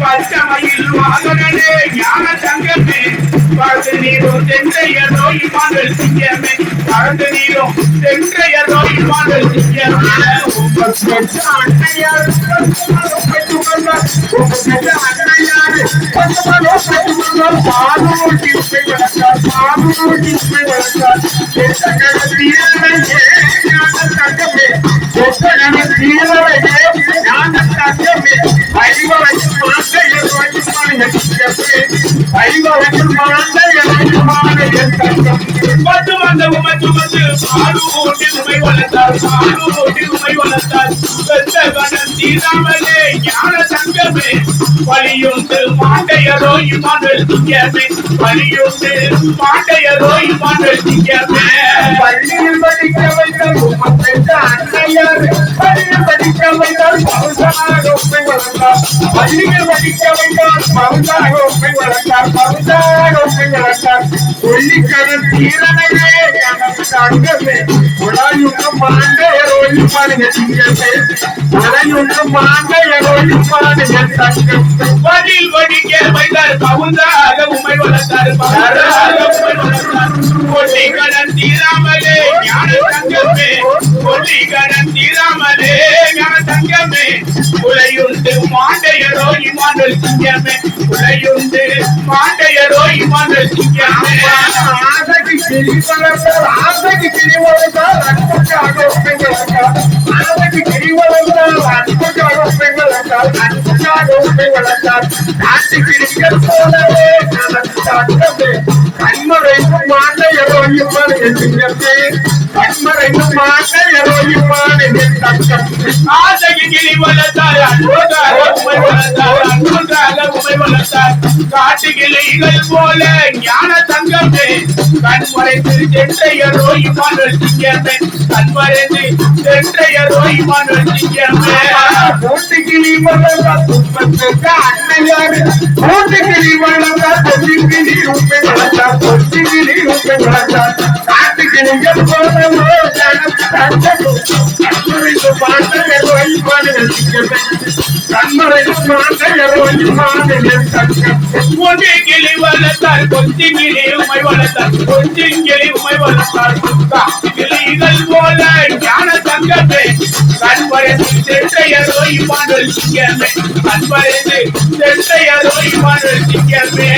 பச்சமையில் வாகனே ஞான சங்கமே பறந்து நீரும் தென்றைய நோய் சிங்கமே பறந்து நீரும் தென்றைய நோய் மாண்டல் சிங்கமே பட்டு வந்த உமை சுமந்து பாடு ஓட்டி உமை வளர்த்தார் பாடு ஓட்டி உமை வளர்த்தார் பெற்ற கடன் தீராமலே ஞான சங்கமே வலியுண்டு மாண்டையரோ இமாண்டல் சிங்கமே வலியுண்டு மாண்டையரோ இமாண்டல் சிங்கமே பள்ளியில் படிக்க வைத்தால் உமப்பெற்ற அன்னையார். படிக்க வைத்தால் பவுசாக உப்பை வளர்த்தார். பள்ளியில் படிக்க வைத்தால் பவுசாக உப்பை வளர்த்தார். பவுசாக உப்பை வளர்த்தார். கொல்லிக்கடல் தீரனையே எனக்கு அங்கமே உடாயுண்டு மாண்ட எரோயிப்பானுங்க சிங்கத்தை உடையுண்டு மாண்ட எரோயிப்பானுங்க தங்கம் பதில் வடிக்க வைத்தார் பவுந்தாக உமை வளர்த்தார் பவுந்தாக உமை வளர்த்தார் கொல்லி கடன் தீராமலே ஞான சங்கமே. கொல்லி கடன் தீராமலே உலையுண்டு மாண்டையரோ இமாண்டல் சிங்கமே. உலையுண்டு மாண்டையரோ இமாண்டல் சிங்கமே. ஆசைக்கு கிளி வளர்த்தால் ஆசைக்கு கிளி வளர்த்தால் வளர்த்தால் போலவே நமக்கு கண்மறைக்கும் மாண்ட எரோயுமான என்கிறதே கண்மறைக்கும் மாண்ட எரோயுமான என் தங்கம் ஆசைக்கு கிளி வளர்த்தார் அன்புக்காக உமை வளர்த்தார் வளர்த்தார் போல ஞான தங்கமே கண்மறைத்து சென்றையரோ இமாண்டல் சிங்கமே. கண்மறைத்து சென்றையரோ இமாண்டல் சிங்கமே கூட்டுக்கிளி வளர்ந்தால் துன்பத்துக்கு அன்னையாரு கூட்டுக்கிளி வளர்ந்தால் கொல்லிக்கிளி உண்மை வளர்ந்தால் கொல்லிக்கிளி உண்மை வளர்ந்தால் காட்டுக்கிளிகள் போலவோ கிளி வளர்த்தார் கொஞ்சி கிளி உமை வளர்த்தார் கொஞ்சி கிளி உமை வளர்த்தார். கிளிகள் போல ஞான தங்கமே கண்மறைத்து சென்றையரோ சிங்கமே. கண்மறைத்து சென்றையரோ இமாண்டல் சிங்கமே.